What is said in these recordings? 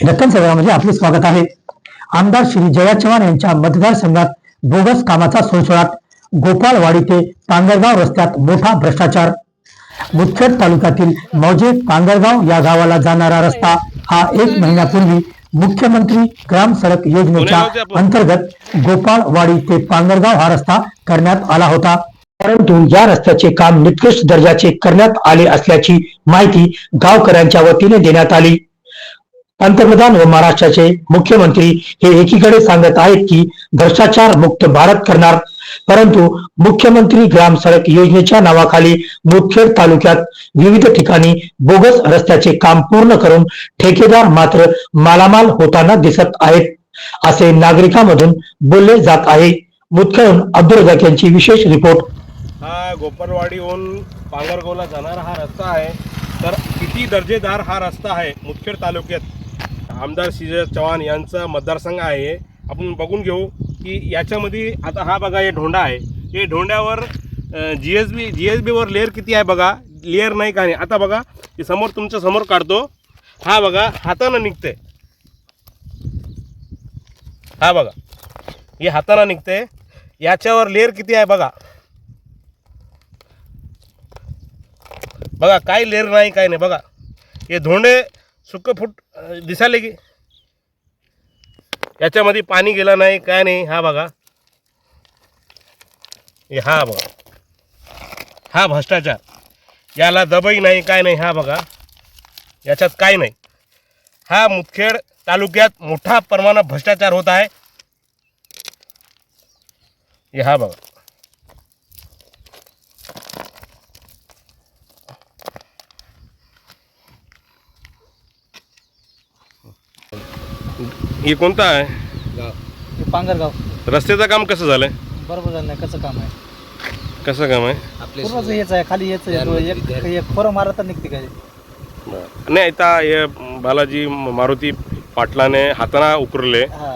रत्न सेवामध्ये आपले स्वागत आहे. आमदार श्री जया चव्हाण यांच्या मतदारसंघात बोगस कामाचा सुळसुळाट गोपाळवाडी ते पांगरगाव रस्त्यात मोठा भ्रष्टाचार. मुदखेड तालुक्यातील मौजे पांगरगाव या गावाला जाणारा रस्ता हा एक महिन्यापूर्वी मुख्यमंत्री ग्राम सडक योजनेच्या अंतर्गत गोपाळवाडी ते पांगरगाव हा रस्ता करण्यात आला होता. परंतु या रस्त्याचे काम निकृष्ट दर्जाचे करण्यात आले असल्याची माहिती गावकऱ्यांच्या वतीने देण्यात आली. पंतप्रधान व महाराष्ट्राचे मुख्यमंत्री हे एकीकडे सांगत आहेत की भ्रष्टाचार मुक्त भारत करणार परंतु मुख्यमंत्री ग्राम सडक योजनेच्या नावाखाली मुदखेड तालुक्यात विविध ठिकाणी बोगस रस्त्याचे काम पूर्ण करून ठेकेदार मात्र मालामाल होताना दिसत आहेत असे नागरिकांमधून बोलले जात आहे. मुदखेडून अब्दुल रजाक यांची विशेष रिपोर्ट. हा गोपरवाडीहून पांगरगोला जाणारा हा रस्ता आहे. तर किती दर्जेदार हा रस्ता आहे मुदखेड तालुक्यात? आमदार शिजय चव्हाण यांचा मतदारसंघ आहे. आपण बघून घेऊ की याच्यामध्ये आता हा बघा हे ढोंडा आहे. हे ढोंड्यावर G S B G S beaver layer किती आहे बघा? लेअर नाही का नाही? आता बघा हे समोर तुमच्यासमोर काढतो. हा बघा हातानं निघते हा बघा हे हातानं निघते याच्यावर लेअर किती आहे बघा? बघा काय लेअर नाही काय नाही बघा. हे धोंडे सुकं फूट दिसाले की. याच्यामध्ये पाणी गेलं नाही काय नाही हा बघा. हा बघा. हा भ्रष्टाचार. याला दबई नाही काय नाही हा बघा. याच्यात काय नाही. हा मुदखेड तालुक्यात मोठा प्रमाणात भ्रष्टाचार होत आहे. हा बघा. हे कोणता आहे? हे पांगरगाव रस्त्याचं काम कसं झालंय? बरोबर झालं नाही कसं काम आहे? कसं काम आहे? पूर्वच हेच आहे खाली हेच आहे. एक एक खोरं मारत निघते काय? बरं. नाही आता हे बालाजी मारुती पाटलाने हाताना उकरले. हा.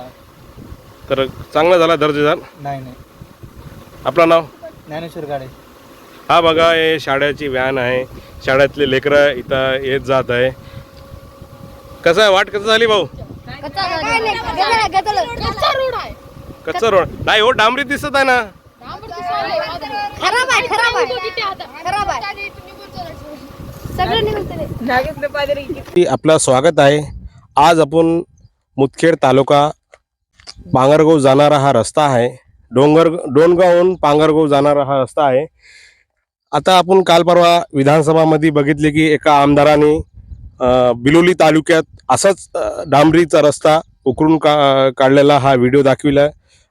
तर चांगला झाला दर्जेदार नाही नाही. आपलं नाव? ज्ञानेश्वर गाडे. हा बघा हे शाळेची व्हॅन आहे. शाळेतले लेकरं इथं येत जात आहे. कसं आहे? वाट कसं झाली भाऊ? कच्चा रोड आहे. कच्चा रोड नाही हो डांबरी दिसत आहे ना. खराब आहे खराब आहे. खराब आपलं स्वागत आहे. आज आपण मुदखेड तालुका पांगरगाव जाणारा हा रस्ता आहे. डोंगर डोणगावहून पांगरगाव जाणारा हा रस्ता आहे. आता आपण काल परवा विधानसभामध्ये बघितले की एका आमदाराने बिलोली तालुक्यात असाच डांबरीचा रस्ता उकरून का काढलेला हा व्हिडिओ दाखविला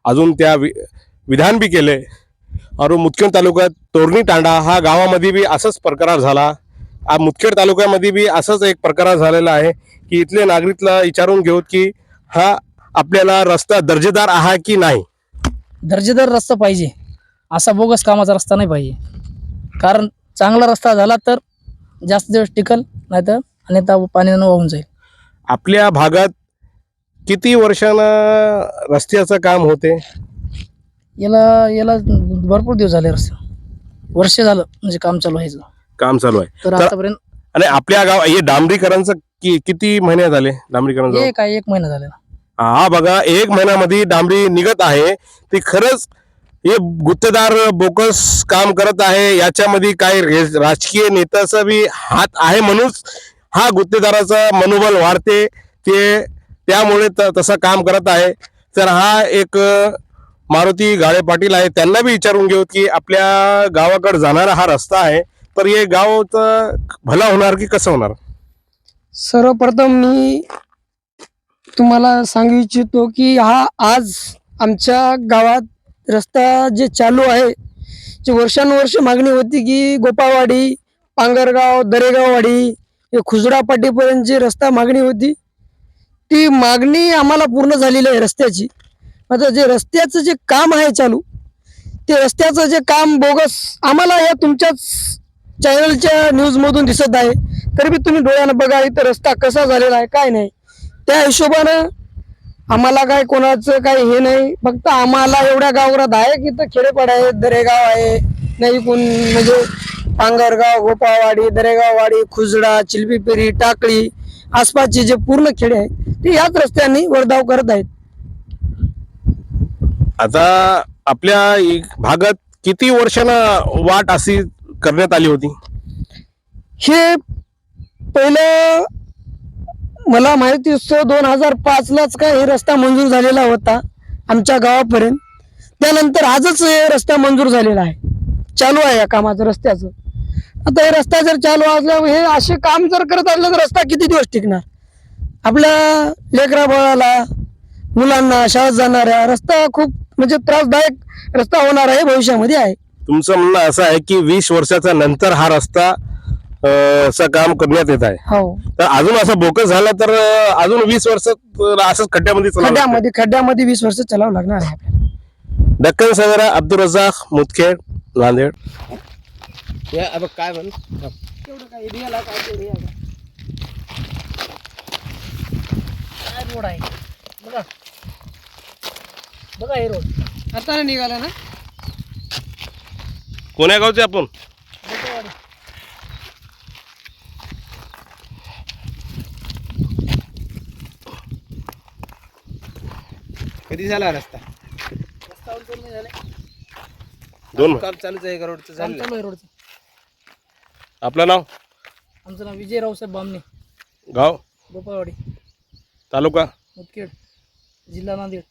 अजून त्या वि विधान बी केले अरू मुदखेड तालुक्यात तोरणी तांडा हा गावामध्ये बी असाच प्रकार झाला. हा मुदखेड तालुक्यामध्ये बी असंच एक प्रकार झालेला आहे की इथले नागरिकला विचारून घेऊ की हा आपल्याला रस्ता दर्जेदार आहे की नाही? दर्जेदार रस्ता पाहिजे. असा बोगस कामाचा रस्ता नाही पाहिजे. कारण चांगला रस्ता झाला तर जास्त दिवस टिकल नाही तर अन्यथा पाण्यानं वाहून जाईल. आपल्या भागात किती वर्षानं रस्त्याचं काम होते? याला याला भरपूर दिवस झाले रस्ता. वर्ष झालं म्हणजे काम चालू व्हायचं काम चालू आहे. तर तर- आतापर्यंत आणि आपल्या गाव हे डांबरीकरांचं कि किती महिने झाले डांबरीकरण? एक आहे एक महिना झालेला. हा बघा एक महिन्यामध्ये डांबरी निघत आहे. ती खरंच हे गुत्तेदार बोकस काम करत आहे. याच्यामध्ये काही रे- राजकीय नेत्याचा बी हात आहे म्हणूनच हा गुत्तेदाराचा मनोबल वाढते ते त्यामुळे त- तसं काम करत आहे. तर हा एक मारुती गाळे पाटील आहे. त्यांना बी विचारून घेऊ की आपल्या गावाकडे जाणारा हा रस्ता आहे. तर हे गावचं भला होणार की कसं होणार? सर्वप्रथम मी तुम्हाला सांगू इच्छितो की हा आज आमच्या गावात रस्ता जे चालू आहे जे वर्षानुवर्ष मागणी होती की गोपावाडी पांगरगाव दरेगाववाडी खुजडापाटीपर्यंत खुजडा रस्ता मागणी होती. ती मागणी आम्हाला पूर्ण झालेली आहे रस्त्याची. आता जे रस्त्याचं जे काम आहे चालू ते रस्त्याचं जे काम बोगस आम्हाला या तुमच्याच चॅनलच्या न्यूजमधून दिसत आहे. तरी बी तुम्ही डोळ्यानं बघा इथं रस्ता कसा झालेला आहे काय नाही. त्या हिशोबानं आम्हाला काय कोणाचं काही हे नाही. फक्त आम्हाला एवढ्या गावरात आहे की इथं खेडेपाड आहे दरेगाव आहे नाही कोण म्हणजे पांगरगाव गोपाळवाडी दरेगाववाडी खुजडा चिलबीपेरी टाकळी आसपासचे जे पूर्ण खेडे आहे ते याच रस्त्याने वर्धाव करत आहेत. आता आपल्या भागात किती वर्षानं वाट अशी करण्यात आली होती? हे पहिलं मला माहिती असतं दोन हजार पाचलाच काय हे रस्ता मंजूर झालेला होता आमच्या गावापर्यंत. त्यानंतर आजच हे रस्ता मंजूर झालेला आहे. चालू आहे या कामाचं रस्त्याचं. आता हे रस्ता जर चालू असल्यावर हे असे काम जर करत असलं तर रस्ता किती दिवस टिकणार? आपल्या लेकरा बाळाला मुलांना शाळेत जाणाऱ्या रस्ता खूप म्हणजे त्रासदायक रस्ता होणार आहे भविष्यामध्ये आहे. तुमचं म्हणणं असं आहे की वीस वर्षाच्या नंतर हा रस्ता अं, चं काम करण्यात येत आहे. हो. तर अजून असं बोकस झाला तर अजून वीस वर्ष असंच खड्ड्यामध्ये. खड्ड्यामध्ये खड्ड्यामध्ये वीस वर्ष चालावं लागणार आहे. दक्कन सगरा अब्दुल रजाक मुदखेड. नांदेड. काय म्हण? काय रोड आहे? बघा. बघा हे रोड. आता निघाला ना? कोण्या गावचे आपण? कधी झाला रस्ता दोन महिने झाले दोन काम चालूच आहे का रोडचं काम चालू आहे. रोडचं. आपलं नाव? आमचं नाव विजय रावसाहेब बामणे. गाव? गोपाळवाडी. तालुका? मुदखेड. जिल्हा नांदेड.